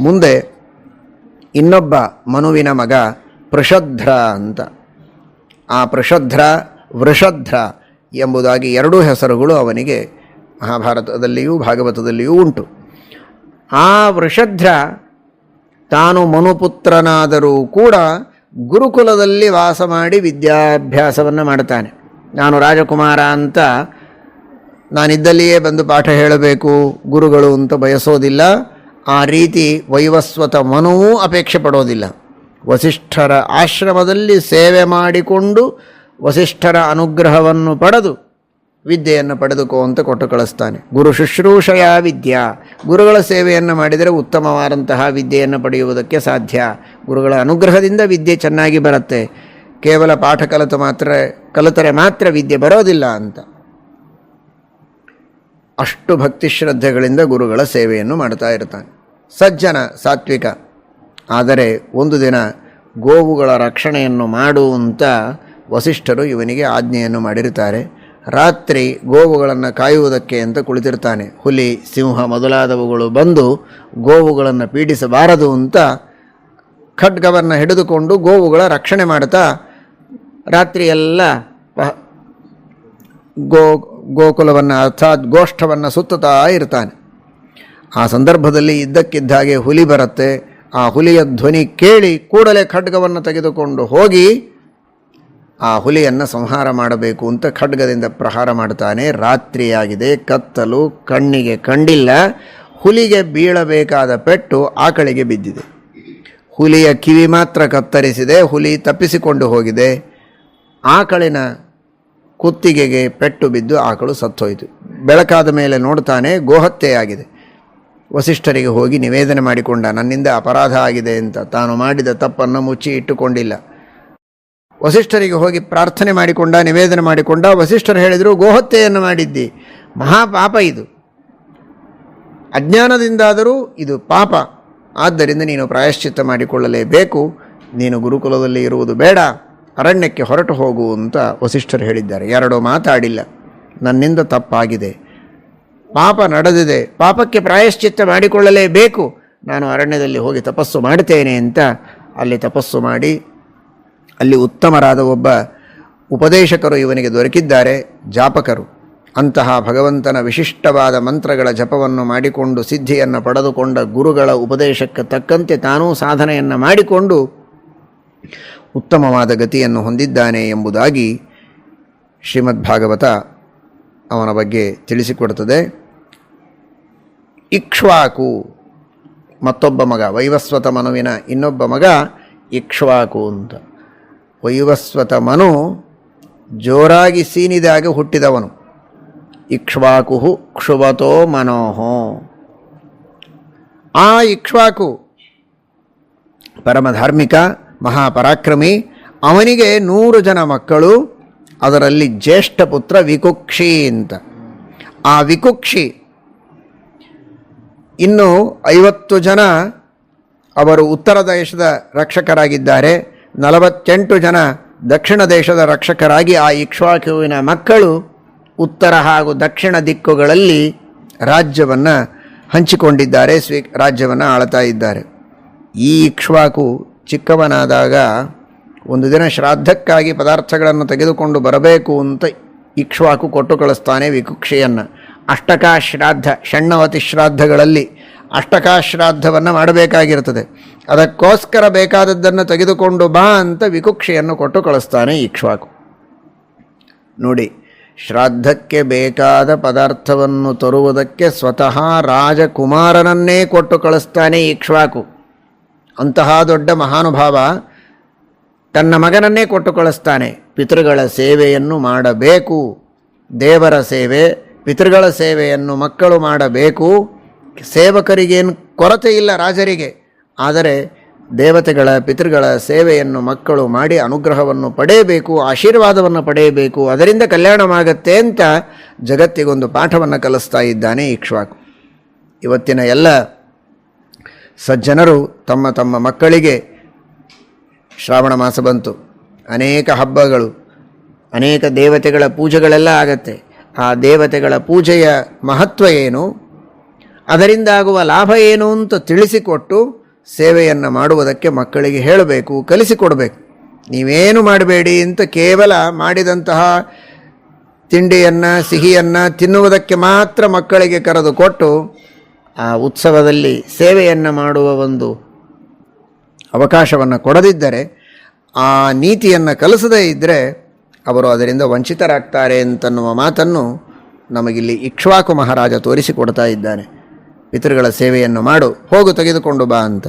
ಮುಂದೆ ಇನ್ನೊಬ್ಬ ಮನುವಿನ ಮಗ ಪೃಷಧ್ರ ಅಂತ. ಆ ಪೃಷಧ್ರ ವೃಷಧ್ರ ಎಂಬುದಾಗಿ ಎರಡೂ ಹೆಸರುಗಳು ಅವನಿಗೆ ಮಹಾಭಾರತದಲ್ಲಿಯೂ ಭಾಗವತದಲ್ಲಿಯೂ ಉಂಟು. ಆ ವೃಷಧ್ರ ತಾನು ಮನುಪುತ್ರನಾದರೂ ಕೂಡ ಗುರುಕುಲದಲ್ಲಿ ವಾಸ ಮಾಡಿ ವಿದ್ಯಾಭ್ಯಾಸವನ್ನು ಮಾಡುತ್ತಾನೆ. ನಾನು ರಾಜಕುಮಾರ ಅಂತ ನಾನಿದ್ದಲ್ಲಿಯೇ ಬಂದು ಪಾಠ ಹೇಳಬೇಕು, ಗುರುಗಳು ಅಂತ ಬಯಸೋದಿಲ್ಲ. ಆ ರೀತಿ ವೈವಸ್ವತ ಮನುವೂ ಅಪೇಕ್ಷೆ ಪಡೋದಿಲ್ಲ. ವಸಿಷ್ಠರ ಆಶ್ರಮದಲ್ಲಿ ಸೇವೆ ಮಾಡಿಕೊಂಡು ವಸಿಷ್ಠರ ಅನುಗ್ರಹವನ್ನು ಪಡೆದು ವಿದ್ಯೆಯನ್ನು ಪಡೆದುಕೋ ಅಂತ ಕೊಟ್ಟು ಕಳಿಸ್ತಾನೆ. ಗುರು ಶುಶ್ರೂಷಯ ವಿದ್ಯಾ. ಗುರುಗಳ ಸೇವೆಯನ್ನು ಮಾಡಿದರೆ ಉತ್ತಮವಾದಂತಹ ವಿದ್ಯೆಯನ್ನು ಪಡೆಯುವುದಕ್ಕೆ ಸಾಧ್ಯ. ಗುರುಗಳ ಅನುಗ್ರಹದಿಂದ ವಿದ್ಯೆ ಚೆನ್ನಾಗಿ ಬರುತ್ತೆ. ಕೇವಲ ಪಾಠ ಕಲಿತು ಮಾತ್ರ, ಕಲಿತರೆ ಮಾತ್ರ ವಿದ್ಯೆ ಬರೋದಿಲ್ಲ ಅಂತ. ಅಷ್ಟು ಭಕ್ತಿ ಶ್ರದ್ಧೆಗಳಿಂದ ಗುರುಗಳ ಸೇವೆಯನ್ನು ಮಾಡ್ತಾ ಇರ್ತಾನೆ. ಸಜ್ಜನ ಸಾತ್ವಿಕ. ಆದರೆ ಒಂದು ದಿನ ಗೋವುಗಳ ರಕ್ಷಣೆಯನ್ನು ಮಾಡು ಅಂತ ವಸಿಷ್ಠರು ಇವನಿಗೆ ಆಜ್ಞೆಯನ್ನು ಮಾಡಿರುತ್ತಾರೆ. ರಾತ್ರಿ ಗೋವುಗಳನ್ನು ಕಾಯುವುದಕ್ಕೆ ಅಂತ ಕುಳಿತಿರ್ತಾನೆ. ಹುಲಿ, ಸಿಂಹ ಮೊದಲಾದವುಗಳು ಬಂದು ಗೋವುಗಳನ್ನು ಪೀಡಿಸಬಾರದು ಅಂತ ಖಡ್ಗವನ್ನು ಹಿಡಿದುಕೊಂಡು ಗೋವುಗಳ ರಕ್ಷಣೆ ಮಾಡ್ತಾ ರಾತ್ರಿಯೆಲ್ಲ ಗೋ, ಗೋಕುಲವನ್ನು, ಅರ್ಥಾತ್ ಗೋಷ್ಠವನ್ನು ಸುತ್ತುತ್ತಾ ಇರ್ತಾನೆ. ಆ ಸಂದರ್ಭದಲ್ಲಿ ಇದ್ದಕ್ಕಿದ್ದ ಹಾಗೆ ಹುಲಿ ಬರುತ್ತೆ. ಆ ಹುಲಿಯ ಧ್ವನಿ ಕೇಳಿ ಕೂಡಲೇ ಖಡ್ಗವನ್ನು ತೆಗೆದುಕೊಂಡು ಹೋಗಿ ಆ ಹುಲಿಯನ್ನು ಸಂಹಾರ ಮಾಡಬೇಕು ಅಂತ ಖಡ್ಗದಿಂದ ಪ್ರಹಾರ ಮಾಡ್ತಾನೆ. ರಾತ್ರಿಯಾಗಿದೆ, ಕತ್ತಲು, ಕಣ್ಣಿಗೆ ಕಂಡಿಲ್ಲ. ಹುಲಿಗೆ ಬೀಳಬೇಕಾದ ಪೆಟ್ಟು ಆಕಳಿಗೆ ಬಿದ್ದಿದೆ. ಹುಲಿಯ ಕಿವಿ ಮಾತ್ರ ಕತ್ತರಿಸಿದೆ, ಹುಲಿ ತಪ್ಪಿಸಿಕೊಂಡು ಹೋಗಿದೆ. ಆಕಳಿನ ಕುತ್ತಿಗೆಗೆ ಪೆಟ್ಟು ಬಿದ್ದು ಆಕಳು ಸತ್ತೋಯಿತು. ಬೆಳಕಾದ ಮೇಲೆ ನೋಡ್ತಾನೆ, ಗೋಹತ್ಯೆಯಾಗಿದೆ. ವಸಿಷ್ಠರಿಗೆ ಹೋಗಿ ನಿವೇದನೆ ಮಾಡಿಕೊಂಡ, ನನ್ನಿಂದ ಅಪರಾಧ ಆಗಿದೆ ಅಂತ ತಾನು ಮಾಡಿದ ತಪ್ಪನ್ನು ಮುಚ್ಚಿ ಇಟ್ಟುಕೊಂಡಿಲ್ಲ. ವಸಿಷ್ಠರಿಗೆ ಹೋಗಿ ಪ್ರಾರ್ಥನೆ ಮಾಡಿಕೊಂಡ, ನಿವೇದನೆ ಮಾಡಿಕೊಂಡ, ವಸಿಷ್ಠರು ಹೇಳಿದರು, ಗೋಹತ್ಯೆಯನ್ನು ಮಾಡಿದ್ದಿ. ಮಹಾಪಾಪ ಇದು. ಅಜ್ಞಾನದಿಂದಾದರೂ ಇದು ಪಾಪ. ಆದ್ದರಿಂದ ನೀನು ಪ್ರಾಯಶ್ಚಿತ್ತ ಮಾಡಿಕೊಳ್ಳಲೇಬೇಕು. ನೀನು ಗುರುಕುಲದಲ್ಲಿ ಇರುವುದು ಬೇಡ. ಅರಣ್ಯಕ್ಕೆ ಹೊರಟು ಹೋಗು ಅಂತ ವಸಿಷ್ಠರು ಹೇಳಿದ್ದಾರೆ. ಎರಡು ಮಾತಾಡಿಲ್ಲ. ನನ್ನಿಂದ ತಪ್ಪಾಗಿದೆ. ಪಾಪ ನಡೆದಿದೆ. ಪಾಪಕ್ಕೆ ಪ್ರಾಯಶ್ಚಿತ್ತ ಮಾಡಿಕೊಳ್ಳಲೇಬೇಕು. ನಾನು ಅರಣ್ಯದಲ್ಲಿ ಹೋಗಿ ತಪಸ್ಸು ಮಾಡ್ತೇನೆ ಅಂತ ಅಲ್ಲಿ ತಪಸ್ಸು ಮಾಡಿ ಅಲ್ಲಿ ಉತ್ತಮರಾದ ಒಬ್ಬ ಉಪದೇಶಕರು ಇವನಿಗೆ ದೊರಕಿದ್ದಾರೆ, ಜಾಪಕರು. ಅಂತಹ ಭಗವಂತನ ವಿಶಿಷ್ಟವಾದ ಮಂತ್ರಗಳ ಜಪವನ್ನು ಮಾಡಿಕೊಂಡು ಸಿದ್ಧಿಯನ್ನು ಪಡೆದುಕೊಂಡ ಗುರುಗಳ ಉಪದೇಶಕ್ಕೆ ತಕ್ಕಂತೆ ತಾನೂ ಸಾಧನೆಯನ್ನು ಮಾಡಿಕೊಂಡು ಉತ್ತಮವಾದ ಗತಿಯನ್ನು ಹೊಂದಿದ್ದಾನೆ ಎಂಬುದಾಗಿ ಶ್ರೀಮದ್ಭಾಗವತ ಅವನ ಬಗ್ಗೆ ತಿಳಿಸಿಕೊಡುತ್ತದೆ ಇಕ್ಷ್ವಾಕು. ಮತ್ತೊಬ್ಬ ಮಗ, ವೈವಸ್ವತ ಮನುವಿನ ಇನ್ನೊಬ್ಬ ಮಗ ಇಕ್ಷ್ವಾಕು ಅಂತ. ವೈವಸ್ವತ ಮನು ಜೋರಾಗಿ ಸೀನಿದಾಗ ಹುಟ್ಟಿದವನು. ಇಕ್ಷ್ವಾಕು ಕ್ಷುಭತೋ ಮನೋಹೋ. ಆ ಇಕ್ಷ್ವಾಕು ಪರಮಧಾರ್ಮಿಕ, ಮಹಾಪರಾಕ್ರಮಿ, ಅವನಿಗೆ ನೂರು ಜನ ಮಕ್ಕಳು, ಅದರಲ್ಲಿ ಜ್ಯೇಷ್ಠ ಪುತ್ರ ವಿಕುಕ್ಷಿ ಅಂತ. ಆ ವಿಕುಕ್ಷಿ ಇನ್ನು ಐವತ್ತು ಜನ ಅವರು ಉತ್ತರ ದೇಶದ ರಕ್ಷಕರಾಗಿದ್ದಾರೆ. ನಲವತ್ತೆಂಟು ಜನ ದಕ್ಷಿಣ ದೇಶದ ರಕ್ಷಕರಾಗಿ ಆ ಇಕ್ಷ್ವಾಕುವಿನ ಮಕ್ಕಳು ಉತ್ತರ ಹಾಗೂ ದಕ್ಷಿಣ ದಿಕ್ಕುಗಳಲ್ಲಿ ರಾಜ್ಯವನ್ನು ಹಂಚಿಕೊಂಡಿದ್ದಾರೆ, ಸ್ವೀ ರಾಜ್ಯವನ್ನು ಆಳ್ತಾ ಇದ್ದಾರೆ. ಈ ಇಕ್ಷ್ವಾಕು ಚಿಕ್ಕವನಾದಾಗ ಒಂದು ದಿನ ಶ್ರಾದ್ದಕ್ಕಾಗಿ ಪದಾರ್ಥಗಳನ್ನು ತೆಗೆದುಕೊಂಡು ಬರಬೇಕು ಅಂತ ಇಕ್ಷ್ವಾಕು ಕೊಟ್ಟು ಕಳಿಸ್ತಾನೆ ವಿಕುಕ್ಷಿಯನ್ನು. ಅಷ್ಟಕಾ ಶ್ರಾದ್ದ ಷಣ್ಣವತಿ ಶ್ರಾದ್ದಗಳಲ್ಲಿ ಅಷ್ಟಕಾ ಶ್ರಾದ್ದವನ್ನು ಮಾಡಬೇಕಾಗಿರ್ತದೆ ಅದಕ್ಕೋಸ್ಕರ ಬೇಕಾದದ್ದನ್ನು ತೆಗೆದುಕೊಂಡು ಬಾ ಅಂತ ವಿಕುಕ್ಷೆಯನ್ನು ಕೊಟ್ಟು ಕಳಿಸ್ತಾನೆ ಇಕ್ಷ್ವಾಕು ನೋಡಿ, ಶ್ರಾದ್ದಕ್ಕೆ ಬೇಕಾದ ಪದಾರ್ಥವನ್ನು ತರುವುದಕ್ಕೆ ಸ್ವತಃ ರಾಜಕುಮಾರನನ್ನೇ ಕೊಟ್ಟು ಕಳಿಸ್ತಾನೆ ಇಕ್ಷ್ವಾಕು ಅಂತಹ ದೊಡ್ಡ ಮಹಾನುಭಾವ ತನ್ನ ಮಗನನ್ನೇ ಕೊಟ್ಟು ಕಳಿಸ್ತಾನೆ. ಪಿತೃಗಳ ಸೇವೆಯನ್ನು ಮಾಡಬೇಕು, ದೇವರ ಸೇವೆ ಪಿತೃಗಳ ಸೇವೆಯನ್ನು ಮಕ್ಕಳು ಮಾಡಬೇಕು. ಸೇವಕರಿಗೇನು ಕೊರತೆ ಇಲ್ಲ ರಾಜರಿಗೆ. ಆದರೆ ದೇವತೆಗಳ ಪಿತೃಗಳ ಸೇವೆಯನ್ನು ಮಕ್ಕಳು ಮಾಡಿ ಅನುಗ್ರಹವನ್ನು ಪಡೆಯಬೇಕು, ಆಶೀರ್ವಾದವನ್ನು ಪಡೆಯಬೇಕು. ಅದರಿಂದ ಕಲ್ಯಾಣವಾಗತ್ತೆ ಅಂತ ಜಗತ್ತಿಗೊಂದು ಪಾಠವನ್ನು ಕಲಿಸ್ತಾ ಇದ್ದಾನೆ ಇಕ್ಷ್ವಾಕು ಇವತ್ತಿನ ಎಲ್ಲ ಸಜ್ಜನರು ತಮ್ಮ ತಮ್ಮ ಮಕ್ಕಳಿಗೆ ಶ್ರಾವಣ ಮಾಸ ಬಂತು. ಅನೇಕ ಹಬ್ಬಗಳು, ಅನೇಕ ದೇವತೆಗಳ ಪೂಜೆಗಳೆಲ್ಲ ಆಗತ್ತೆ. ಆ ದೇವತೆಗಳ ಪೂಜೆಯ ಮಹತ್ವ ಏನು? ಅದರಿಂದಾಗುವ ಲಾಭ ಏನು ಅಂತ ತಿಳಿಸಿಕೊಟ್ಟು ಸೇವೆಯನ್ನು ಮಾಡುವುದಕ್ಕೆ ಮಕ್ಕಳಿಗೆ ಹೇಳಬೇಕು, ಕಲಿಸಿಕೊಡಬೇಕು. ನೀವೇನು ಮಾಡಬೇಡಿ ಅಂತ ಕೇವಲ ಮಾಡಿದಂತಹ ತಿಂಡಿಯನ್ನು, ಸಿಹಿಯನ್ನು ತಿನ್ನುವುದಕ್ಕೆ ಮಾತ್ರ ಮಕ್ಕಳಿಗೆ ಕರೆದು ಕೊಟ್ಟು ಆ ಉತ್ಸವದಲ್ಲಿ ಸೇವೆಯನ್ನು ಮಾಡುವ ಒಂದು ಅವಕಾಶವನ್ನು ಕೊಡದಿದ್ದರೆ, ಆ ನೀತಿಯನ್ನು ಕಲಿಸದೇ ಇದ್ದರೆ ಅವರು ಅದರಿಂದ ವಂಚಿತರಾಗ್ತಾರೆ ಅಂತನ್ನುವ ಮಾತನ್ನು ನಮಗಿಲ್ಲಿ ಇಕ್ಷ್ವಾಕು ಮಹಾರಾಜ ತೋರಿಸಿಕೊಡ್ತಾ ಇದ್ದಾನೆ. ಪಿತೃಗಳ ಸೇವೆಯನ್ನು ಮಾಡು, ಹೋಗು ತೆಗೆದುಕೊಂಡು ಬಾ ಅಂತ.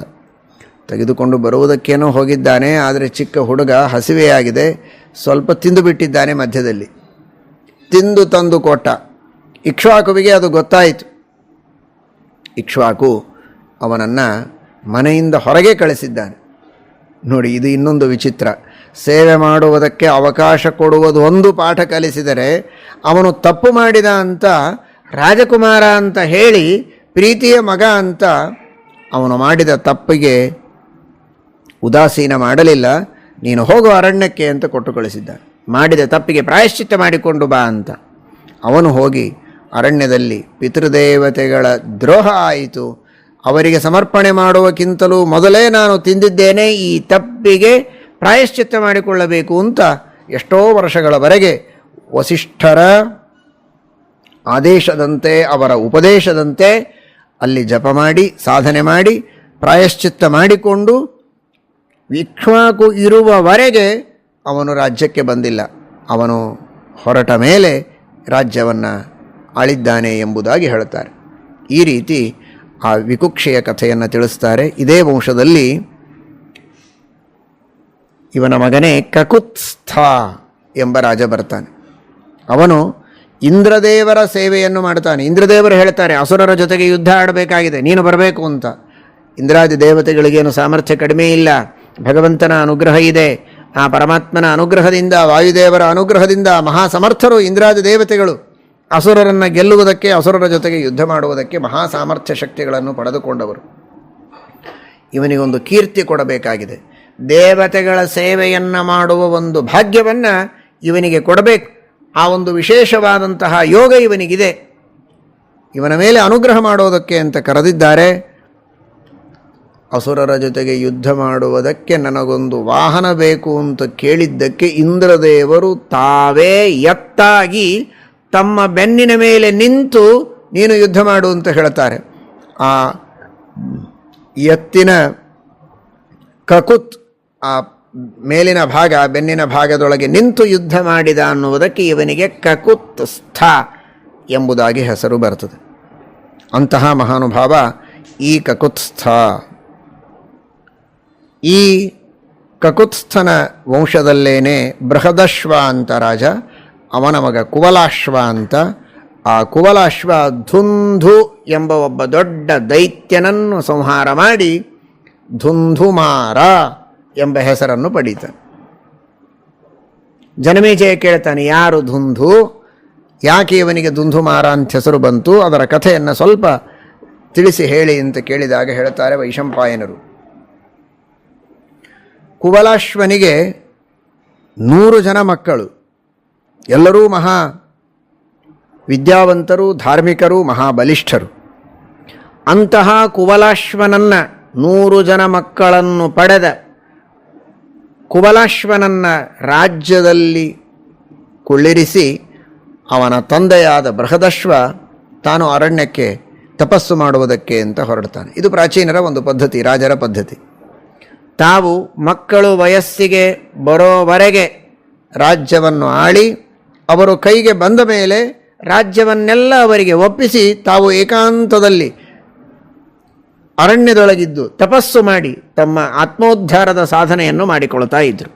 ತೆಗೆದುಕೊಂಡು ಬರುವುದಕ್ಕೇನೋ ಹೋಗಿದ್ದಾನೆ, ಆದರೆ ಚಿಕ್ಕ ಹುಡುಗ ಹಸಿವೆಯಾಗಿದೆ, ಸ್ವಲ್ಪ ತಿಂದು ಬಿಟ್ಟಿದ್ದಾನೆ ಮಧ್ಯದಲ್ಲಿ. ತಿಂದು ತಂದು ಕೊಟ್ಟ. ಇಕ್ಷ್ವಾಕುವಿಗೆ ಅದು ಗೊತ್ತಾಯಿತು. ಇಕ್ಷ್ವಾಕು ಅವನನ್ನು ಮನೆಯಿಂದ ಹೊರಗೆ ಕಳಿಸಿದ್ದಾನೆ. ನೋಡಿ, ಇದು ಇನ್ನೊಂದು ವಿಚಿತ್ರ. ಸೇವೆ ಮಾಡುವುದಕ್ಕೆ ಅವಕಾಶ ಕೊಡುವುದು ಒಂದು ಪಾಠ ಕಲಿಸಿದರೆ ಅವನು ತಪ್ಪು ಮಾಡಿದ ಅಂತ ರಾಜಕುಮಾರ ಅಂತ ಹೇಳಿ ಪ್ರೀತಿಯ ಮಗ ಅಂತ ಅವನು ಮಾಡಿದ ತಪ್ಪಿಗೆ ಉದಾಸೀನ ಮಾಡಲಿಲ್ಲ. ನೀನು ಹೋಗು ಅರಣ್ಯಕ್ಕೆ ಅಂತ ಕೊಟ್ಟು ಕಳಿಸಿದ್ದ ಮಾಡಿದ ತಪ್ಪಿಗೆ ಪ್ರಾಯಶ್ಚಿತ್ತ ಮಾಡಿಕೊಂಡು ಬಾ ಅಂತ. ಅವನು ಹೋಗಿ ಅರಣ್ಯದಲ್ಲಿ ಪಿತೃದೇವತೆಗಳ ದ್ರೋಹ ಆಯಿತು. ಅವರಿಗೆ ಸಮರ್ಪಣೆ ಮಾಡುವಕ್ಕಿಂತಲೂ ಮೊದಲೇ ನಾನು ತಿಂದಿದ್ದೇನೆ ಈ ತಪ್ಪಿಗೆ ಪ್ರಾಯಶ್ಚಿತ್ತ ಮಾಡಿಕೊಳ್ಳಬೇಕು ಅಂತ ಎಷ್ಟೋ ವರ್ಷಗಳವರೆಗೆ ವಸಿಷ್ಠರ ಆದೇಶದಂತೆ, ಅವರ ಉಪದೇಶದಂತೆ ಅಲ್ಲಿ ಜಪ ಮಾಡಿ, ಸಾಧನೆ ಮಾಡಿ, ಪ್ರಾಯಶ್ಚಿತ್ತ ಮಾಡಿಕೊಂಡು ವಿಕ್ಷ್ವಾಕು ಇರುವವರೆಗೆ ಅವನು ರಾಜ್ಯಕ್ಕೆ ಬಂದಿಲ್ಲ. ಅವನು ಹೊರಟ ಮೇಲೆ ರಾಜ್ಯವನ್ನು ಆಳಿದ್ದಾನೆ ಎಂಬುದಾಗಿ ಹೇಳುತ್ತಾರೆ. ಈ ರೀತಿ ಆ ವಿಕುಕ್ಷೆಯ ಕಥೆಯನ್ನು ತಿಳಿಸ್ತಾರೆ. ಇದೇ ವಂಶದಲ್ಲಿ ಇವನ ಮಗನೇ ಕಕುತ್ಸ್ಥ ಎಂಬ ರಾಜ ಬರ್ತಾನೆ. ಅವನು ಇಂದ್ರದೇವರ ಸೇವೆಯನ್ನು ಮಾಡ್ತಾನೆ ಇಂದ್ರದೇವರು ಹೇಳ್ತಾರೆ, ಅಸುರರ ಜೊತೆಗೆ ಯುದ್ಧ ಆಡಬೇಕಾಗಿದೆ, ನೀನು ಬರಬೇಕು ಅಂತ. ಇಂದ್ರಾದಿ ದೇವತೆಗಳಿಗೇನು ಸಾಮರ್ಥ್ಯ ಕಡಿಮೆ ಇಲ್ಲ. ಭಗವಂತನ ಅನುಗ್ರಹ ಇದೆ. ಆ ಪರಮಾತ್ಮನ ಅನುಗ್ರಹದಿಂದ, ವಾಯುದೇವರ ಅನುಗ್ರಹದಿಂದ ಮಹಾ ಸಮರ್ಥರು ಇಂದ್ರಾದಿ ದೇವತೆಗಳು ಅಸುರರನ್ನು ಗೆಲ್ಲುವುದಕ್ಕೆ, ಅಸುರರ ಜೊತೆಗೆ ಯುದ್ಧ ಮಾಡುವುದಕ್ಕೆ ಮಹಾ ಸಾಮರ್ಥ್ಯ ಶಕ್ತಿಗಳನ್ನು ಪಡೆದುಕೊಂಡವರು. ಇವನಿಗೊಂದು ಕೀರ್ತಿ ಕೊಡಬೇಕಾಗಿದೆ. ದೇವತೆಗಳ ಸೇವೆಯನ್ನು ಮಾಡುವ ಒಂದು ಭಾಗ್ಯವನ್ನು ಇವನಿಗೆ ಕೊಡಬೇಕು. ಆ ಒಂದು ವಿಶೇಷವಾದಂತಹ ಯೋಗ ಇವನಿಗಿದೆ. ಇವನ ಮೇಲೆ ಅನುಗ್ರಹ ಮಾಡೋದಕ್ಕೆ ಅಂತ ಕರೆದಿದ್ದಾರೆ. ಅಸುರರ ಜೊತೆಗೆ ಯುದ್ಧ ಮಾಡುವುದಕ್ಕೆ ನನಗೊಂದು ವಾಹನ ಬೇಕು ಅಂತ ಕೇಳಿದ್ದಕ್ಕೆ ಇಂದ್ರದೇವರು ತಾವೇ ಎತ್ತಾಗಿ ತಮ್ಮ ಬೆನ್ನಿನ ಮೇಲೆ ನಿಂತು ನೀನು ಯುದ್ಧ ಮಾಡು ಅಂತ ಹೇಳ್ತಾರೆ ಆ ಎತ್ತಿನ ಕಕುತ್ ಆ ಮೇಲಿನ ಭಾಗ, ಬೆನ್ನಿನ ಭಾಗದೊಳಗೆ ನಿಂತು ಯುದ್ಧ ಮಾಡಿದ ಅನ್ನುವುದಕ್ಕೆ ಇವನಿಗೆ ಕಕುತ್ ಸ್ಥ ಎಂಬುದಾಗಿ ಹೆಸರು ಬರ್ತದೆ. ಅಂತಹ ಮಹಾನುಭಾವ ಈ ಕಕುತ್ಸ್ಥ. ಈ ಕಕುತ್ಸ್ಥನ ವಂಶದಲ್ಲೇನೆ ಬೃಹದಶ್ವ ಅಂತ ರಾಜ, ಅವನ ಮಗ ಕುವಲಾಶ್ವ ಅಂತ. ಆ ಕುವಲಾಶ್ವ ಧುಂಧು ಎಂಬ ಒಬ್ಬ ದೊಡ್ಡ ದೈತ್ಯನನ್ನು ಸಂಹಾರ ಮಾಡಿ ಧುಂಧುಮಾರ ಎಂಬ ಹೆಸರನ್ನು ಪಡೀತಾನೆ. ಜನಮೇಜಯ ಕೇಳ್ತಾನೆ, ಯಾರು ಧುಂಧು ಯಾಕೆ ಇವನಿಗೆ ಧುಂಧುಮಾರ ಅಂತ ಹೆಸರು ಬಂತು? ಅದರ ಕಥೆಯನ್ನು ಸ್ವಲ್ಪ ತಿಳಿಸಿ ಹೇಳಿ ಅಂತ ಕೇಳಿದಾಗ ಹೇಳ್ತಾರೆ ವೈಶಂಪಾಯನರು. ಕುವಲಾಶ್ವನಿಗೆ ನೂರು ಜನ ಮಕ್ಕಳು. ಎಲ್ಲರೂ ಮಹಾ ವಿದ್ಯಾವಂತರು, ಧಾರ್ಮಿಕರು, ಮಹಾಬಲಿಷ್ಠರು. ಅಂತಹ ಕುವಲಾಶ್ವನನ್ನ ನೂರು ಜನ ಮಕ್ಕಳನ್ನು ಪಡೆದ ಕುವಲಾಶ್ವನನ್ನ ರಾಜ್ಯದಲ್ಲಿ ಕುಳ್ಳಿರಿಸಿ ಅವನ ತಂದೆಯಾದ ಬೃಹದಶ್ವ ತಾನು ಅರಣ್ಯಕ್ಕೆ ತಪಸ್ಸು ಮಾಡುವುದಕ್ಕೆ ಅಂತ ಹೊರಡ್ತಾನೆ. ಇದು ಪ್ರಾಚೀನರ ಒಂದು ಪದ್ಧತಿ, ರಾಜರ ಪದ್ಧತಿ. ತಾವು ಮಕ್ಕಳು ವಯಸ್ಸಿಗೆ ಬರೋವರೆಗೆ ರಾಜ್ಯವನ್ನು ಆಳಿ, ಅವರು ಕೈಗೆ ಬಂದ ಮೇಲೆ ರಾಜ್ಯವನ್ನೆಲ್ಲ ಅವರಿಗೆ ಒಪ್ಪಿಸಿ ತಾವು ಏಕಾಂತದಲ್ಲಿ ಅರಣ್ಯದೊಳಗಿದ್ದು ತಪಸ್ಸು ಮಾಡಿ ತಮ್ಮ ಆತ್ಮೋದ್ಧಾರದ ಸಾಧನೆಯನ್ನು ಮಾಡಿಕೊಳ್ತಾ ಇದ್ದರು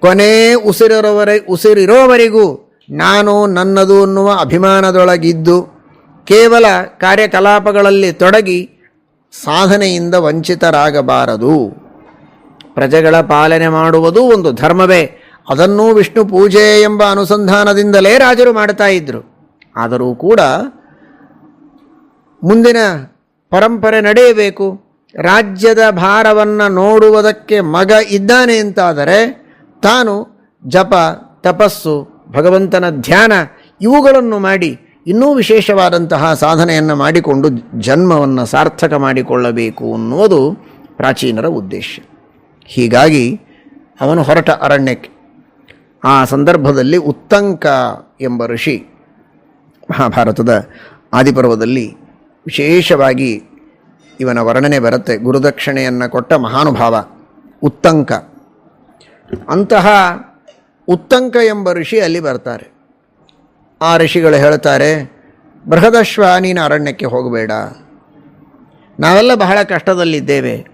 ಕೊನೆ ಉಸಿರಿರೋವರೆ, ಉಸಿರಿರೋವರೆಗೂ ನಾನು ನನ್ನದು ಅನ್ನುವ ಅಭಿಮಾನದೊಳಗಿದ್ದು ಕೇವಲ ಕಾರ್ಯಕಲಾಪಗಳಲ್ಲಿ ತೊಡಗಿ ಸಾಧನೆಯಿಂದ ವಂಚಿತರಾಗಬಾರದು. ಪ್ರಜೆಗಳ ಪಾಲನೆ ಮಾಡುವುದು ಒಂದು ಧರ್ಮವೇ. ಅದನ್ನೂ ವಿಷ್ಣು ಪೂಜೆ ಎಂಬ ಅನುಸಂಧಾನದಿಂದಲೇ ರಾಜರು ಮಾಡ್ತಾ ಇದ್ದರು ಆದರೂ ಕೂಡ ಮುಂದಿನ ಪರಂಪರೆ ನಡೆಯಬೇಕು. ರಾಜ್ಯದ ಭಾರವನ್ನು ನೋಡುವುದಕ್ಕೆ ಮಗ ಇದ್ದಾನೆ ಅಂತಾದರೆ ತಾನು ಜಪ, ತಪಸ್ಸು, ಭಗವಂತನ ಧ್ಯಾನ ಇವುಗಳನ್ನು ಮಾಡಿ ಇನ್ನೂ ವಿಶೇಷವಾದಂತಹ ಸಾಧನೆಯನ್ನು ಮಾಡಿಕೊಂಡು ಜನ್ಮವನ್ನು ಸಾರ್ಥಕ ಮಾಡಿಕೊಳ್ಳಬೇಕು ಅನ್ನುವುದು ಪ್ರಾಚೀನರ ಉದ್ದೇಶ. ಹೀಗಾಗಿ ಅವನು ಹೊರಟ ಅರಣ್ಯಕ್ಕೆ. ಆ ಸಂದರ್ಭದಲ್ಲಿ ಉತ್ತಂಕ ಎಂಬ ಋಷಿ ಮಹಾಭಾರತದ ಆದಿಪರ್ವದಲ್ಲಿ ವಿಶೇಷವಾಗಿ ಇವನ ವರ್ಣನೆ ಬರುತ್ತೆ. ಗುರುದಕ್ಷಿಣೆಯನ್ನು ಕೊಟ್ಟ ಮಹಾನುಭಾವ ಉತ್ತಂಕ. ಅಂತಹ ಉತ್ತಂಕ ಎಂಬ ಋಷಿ ಅಲ್ಲಿ ಬರ್ತಾರೆ. ಆ ಋಷಿಗಳು ಹೇಳ್ತಾರೆ ಬೃಹದಶ್ವ ನೀನು ಅರಣ್ಯಕ್ಕೆ ಹೋಗಬೇಡ. ನಾವೆಲ್ಲ ಬಹಳ ಕಷ್ಟದಲ್ಲಿದ್ದೇವೆ.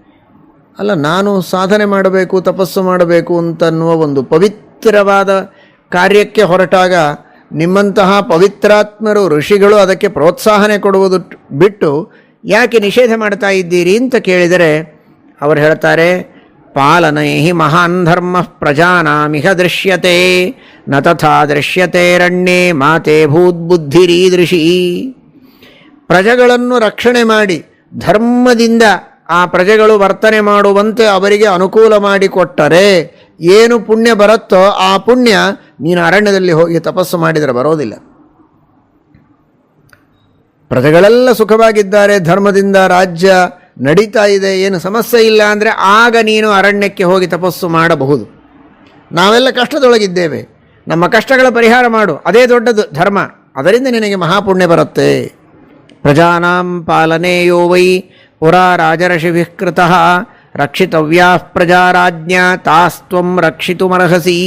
ಅಲ್ಲ, ನಾನು ಸಾಧನೆ ಮಾಡಬೇಕು, ತಪಸ್ಸು ಮಾಡಬೇಕು ಅಂತನ್ನುವ ಒಂದು ಪವಿತ್ರವಾದ ಕಾರ್ಯಕ್ಕೆ ಹೊರಟಾಗ ನಿಮ್ಮಂತಹ ಪವಿತ್ರಾತ್ಮರು ಋಷಿಗಳು ಅದಕ್ಕೆ ಪ್ರೋತ್ಸಾಹನೆ ಕೊಡುವುದು ಬಿಟ್ಟು ಯಾಕೆ ನಿಷೇಧ ಮಾಡ್ತಾ ಇದ್ದೀರಿ ಅಂತ ಕೇಳಿದರೆ ಅವರು ಹೇಳ್ತಾರೆ, ಪಾಲನೈ ಮಹಾನ್ ಧರ್ಮ ಪ್ರಜಾನಾಮಿಹ ದೃಶ್ಯತೆ, ನ ತಥಾ ದೃಶ್ಯತೆ ರಣ್ಯೇ ಮಾತೆ ಭೂದ್ಬುದ್ಧಿರೀದೃಶಿ ಪ್ರಜೆಗಳನ್ನು ರಕ್ಷಣೆ ಮಾಡಿ, ಧರ್ಮದಿಂದ ಆ ಪ್ರಜೆಗಳು ವರ್ತನೆ ಮಾಡುವಂತೆ ಅವರಿಗೆ ಅನುಕೂಲ ಮಾಡಿಕೊಟ್ಟರೆ ಏನು ಪುಣ್ಯ ಬರುತ್ತೋ ಆ ಪುಣ್ಯ ನೀನು ಅರಣ್ಯದಲ್ಲಿ ಹೋಗಿ ತಪಸ್ಸು ಮಾಡಿದರೆ ಬರೋದಿಲ್ಲ. ಪ್ರಜೆಗಳೆಲ್ಲ ಸುಖವಾಗಿದ್ದಾರೆ, ಧರ್ಮದಿಂದ ರಾಜ್ಯ ನಡೀತಾ ಇದೆ, ಏನು ಸಮಸ್ಯೆ ಇಲ್ಲ ಅಂದರೆ ಆಗ ನೀನು ಅರಣ್ಯಕ್ಕೆ ಹೋಗಿ ತಪಸ್ಸು ಮಾಡಬಹುದು. ನಾವೆಲ್ಲ ಕಷ್ಟದೊಳಗಿದ್ದೇವೆ. ನಮ್ಮ ಕಷ್ಟಗಳ ಪರಿಹಾರ ಮಾಡು. ಅದೇ ದೊಡ್ಡದು ಧರ್ಮ. ಅದರಿಂದ ನಿನಗೆ ಮಹಾಪುಣ್ಯ ಬರುತ್ತೆ. ಪ್ರಜಾನಾಂ ಪಾಲನೆಯೋ ವೈ ಪುರಾ ರಾಜರ್ಷಿಭಿಃ ಕೃತಃ ರಕ್ಷಿತವ್ಯಾ ಪ್ರಜಾರಾಜ್ಞ ತಾಸ್ತ್ವಂ ರಕ್ಷಿತುಮರ್ಹಸಿ.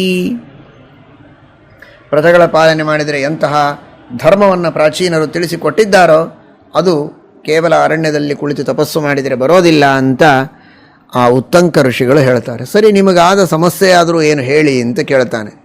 ಪ್ರಜೆಗಳ ಪಾಲನೆ ಮಾಡಿದರೆ ಎಂತಹ ಧರ್ಮವನ್ನು ಪ್ರಾಚೀನರು ತಿಳಿಸಿಕೊಟ್ಟಿದ್ದಾರೋ, ಅದು ಕೇವಲ ಅರಣ್ಯದಲ್ಲಿ ಕುಳಿತು ತಪಸ್ಸು ಮಾಡಿದರೆ ಬರೋದಿಲ್ಲ ಅಂತ ಆ ಉತ್ತಂಕ ಋಷಿಗಳು ಹೇಳ್ತಾರೆ. ಸರಿ, ನಿಮಗಾದ ಸಮಸ್ಯೆ ಆದರೂ ಏನು ಹೇಳಿ ಅಂತ ಕೇಳ್ತಾನೆ.